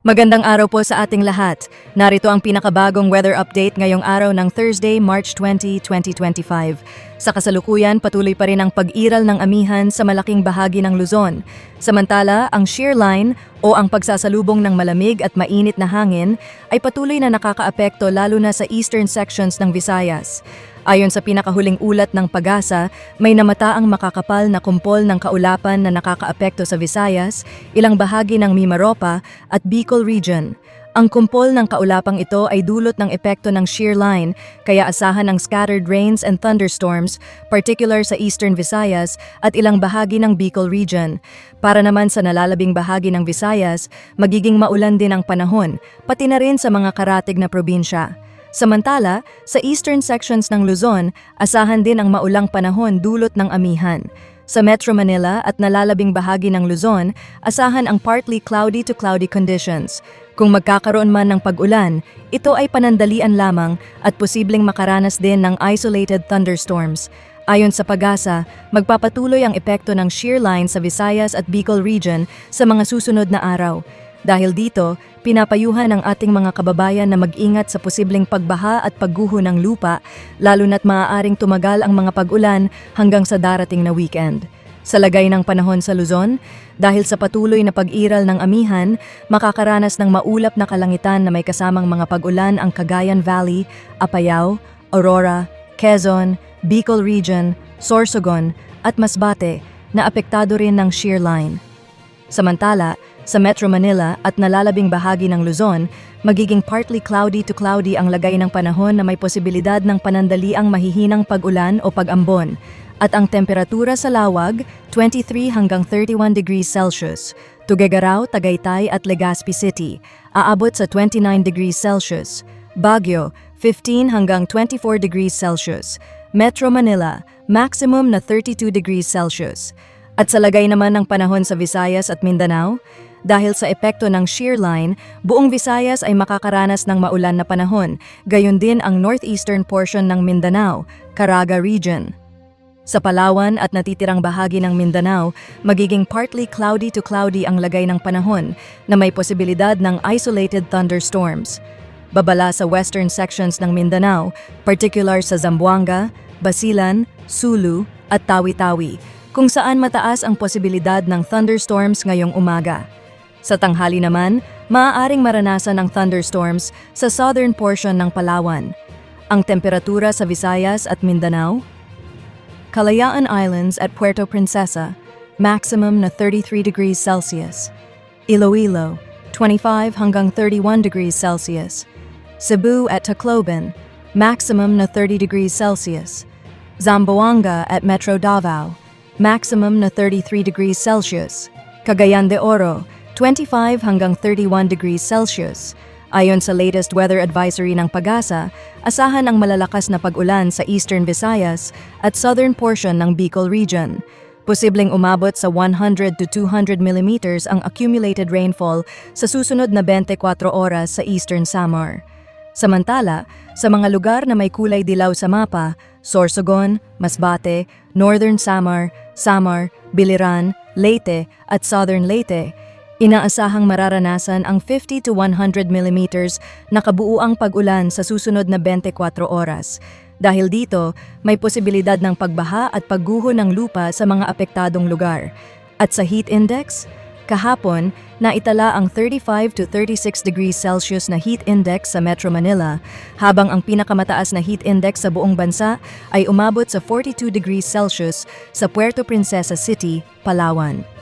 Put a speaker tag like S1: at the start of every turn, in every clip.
S1: Magandang araw po sa ating lahat. Narito ang pinakabagong weather update ngayong araw ng Thursday, March 20, 2025. Sa kasalukuyan, patuloy pa rin ang pag-iral ng amihan sa malaking bahagi ng Luzon. Samantala, ang shear line o ang pagsasalubong ng malamig at mainit na hangin ay patuloy na nakakaapekto lalo na sa eastern sections ng Visayas. Ayon sa pinakahuling ulat ng pag-asa, may namataang makakapal na kumpol ng kaulapan na nakakaapekto sa Visayas, ilang bahagi ng Mimaropa at Bicol Region. Ang kumpol ng kaulapang ito ay dulot ng epekto ng shear line, kaya asahan ng scattered rains and thunderstorms, particular sa eastern Visayas at ilang bahagi ng Bicol Region. Para naman sa nalalabing bahagi ng Visayas, magiging maulan din ang panahon, pati na rin sa mga karatig na probinsya. Samantala, sa eastern sections ng Luzon, asahan din ang maulang panahon dulot ng amihan. Sa Metro Manila at nalalabing bahagi ng Luzon, asahan ang partly cloudy to cloudy conditions. Kung magkakaroon man ng pag-ulan, ito ay panandalian lamang at posibleng makaranas din ng isolated thunderstorms. Ayon sa pag-asa, magpapatuloy ang epekto ng shear line sa Visayas at Bicol region sa mga susunod na araw. Dahil dito, pinapayuhan ang ating mga kababayan na mag-ingat sa posibleng pagbaha at pagguho ng lupa, lalo na't maaaring tumagal ang mga pag-ulan hanggang sa darating na weekend. Sa lagay ng panahon sa Luzon, dahil sa patuloy na pag-iral ng amihan, makakaranas ng maulap na kalangitan na may kasamang mga pag-ulan ang Cagayan Valley, Apayao, Aurora, Quezon, Bicol Region, Sorsogon at Masbate na apektado rin ng shear line. Samantala, sa Metro Manila at nalalabing bahagi ng Luzon, magiging partly cloudy to cloudy ang lagay ng panahon na may posibilidad ng panandaliang mahihinang pag-ulan o pag-ambon at ang temperatura sa lawag 23 hanggang 31 degrees Celsius. Tuguegarao, Tagaytay at Legazpi City aabot sa 29 degrees Celsius. Baguio 15 hanggang 24 degrees Celsius. Metro Manila maximum na 32 degrees Celsius. At sa lagay naman ng panahon sa Visayas at Mindanao, dahil sa epekto ng shear line, buong Visayas ay makakaranas ng maulan na panahon, gayon din ang northeastern portion ng Mindanao, Caraga Region. Sa Palawan at natitirang bahagi ng Mindanao, magiging partly cloudy to cloudy ang lagay ng panahon na may posibilidad ng isolated thunderstorms. Babala sa western sections ng Mindanao, particular sa Zamboanga, Basilan, Sulu at Tawi-Tawi, kung saan mataas ang posibilidad ng thunderstorms ngayong umaga. Sa tanghali naman, maaaring maranasan ng thunderstorms sa southern portion ng Palawan. Ang temperatura sa Visayas at Mindanao, Kalayaan Islands at Puerto Princesa, maximum na 33 degrees Celsius. Iloilo, 25 hanggang 31 degrees Celsius. Cebu at Tacloban, maximum na 30 degrees Celsius. Zamboanga at Metro Davao, maximum na 33 degrees Celsius. Cagayan de Oro, 25 hanggang 31 degrees Celsius. Ayon sa latest weather advisory ng Pagasa, asahan ang malalakas na pag-ulan sa Eastern Visayas at southern portion ng Bicol Region. Posibleng umabot sa 100 to 200 millimeters ang accumulated rainfall sa susunod na 24 oras sa Eastern Samar. Samantala, sa mga lugar na may kulay dilaw sa mapa, Sorsogon, Masbate, Northern Samar, Samar, Biliran, Leyte at Southern Leyte, Inaasahang mararanasan ang 50 to 100 millimeters na kabuuang pag-ulan sa susunod na 24 oras. Dahil dito, may posibilidad ng pagbaha at pagguho ng lupa sa mga apektadong lugar. At sa heat index, kahapon, naitala ang 35 to 36 degrees Celsius na heat index sa Metro Manila, habang ang pinakamataas na heat index sa buong bansa ay umabot sa 42 degrees Celsius sa Puerto Princesa City, Palawan.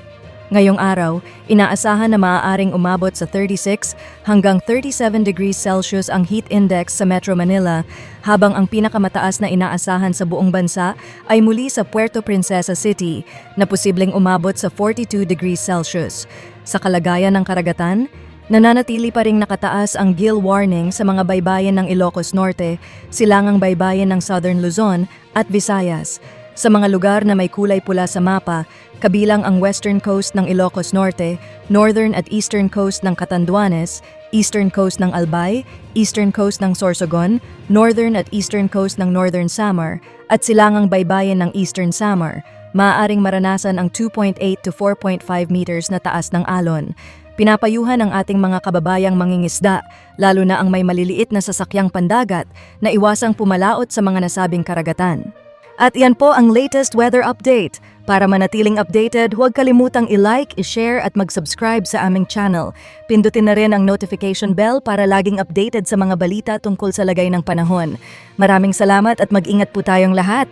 S1: Ngayong araw, inaasahan na maaaring umabot sa 36 hanggang 37 degrees Celsius ang heat index sa Metro Manila, habang ang pinakamataas na inaasahan sa buong bansa ay muli sa Puerto Princesa City, na posibleng umabot sa 42 degrees Celsius. Sa kalagayan ng karagatan, Nananatili pa ring nakataas ang gill warning sa mga baybayin ng Ilocos Norte, silangang baybayin ng Southern Luzon at Visayas. Sa mga lugar na may kulay pula sa mapa, kabilang ang western coast ng Ilocos Norte, northern at eastern coast ng Catanduanes, eastern coast ng Albay, eastern coast ng Sorsogon, northern at eastern coast ng Northern Samar, at silangang baybayin ng Eastern Samar, maaaring maranasan ang 2.8 to 4.5 meters na taas ng alon. Pinapayuhan ang ating mga kababayang mangingisda, lalo na ang may maliliit na sasakyang pandagat, na iwasang pumalaot sa mga nasabing karagatan. At yan po ang latest weather update. Para manatiling updated, huwag kalimutang i-like, i-share at mag-subscribe sa aming channel. Pindutin na rin ang notification bell para laging updated sa mga balita tungkol sa lagay ng panahon. Maraming salamat at mag-ingat po tayong lahat.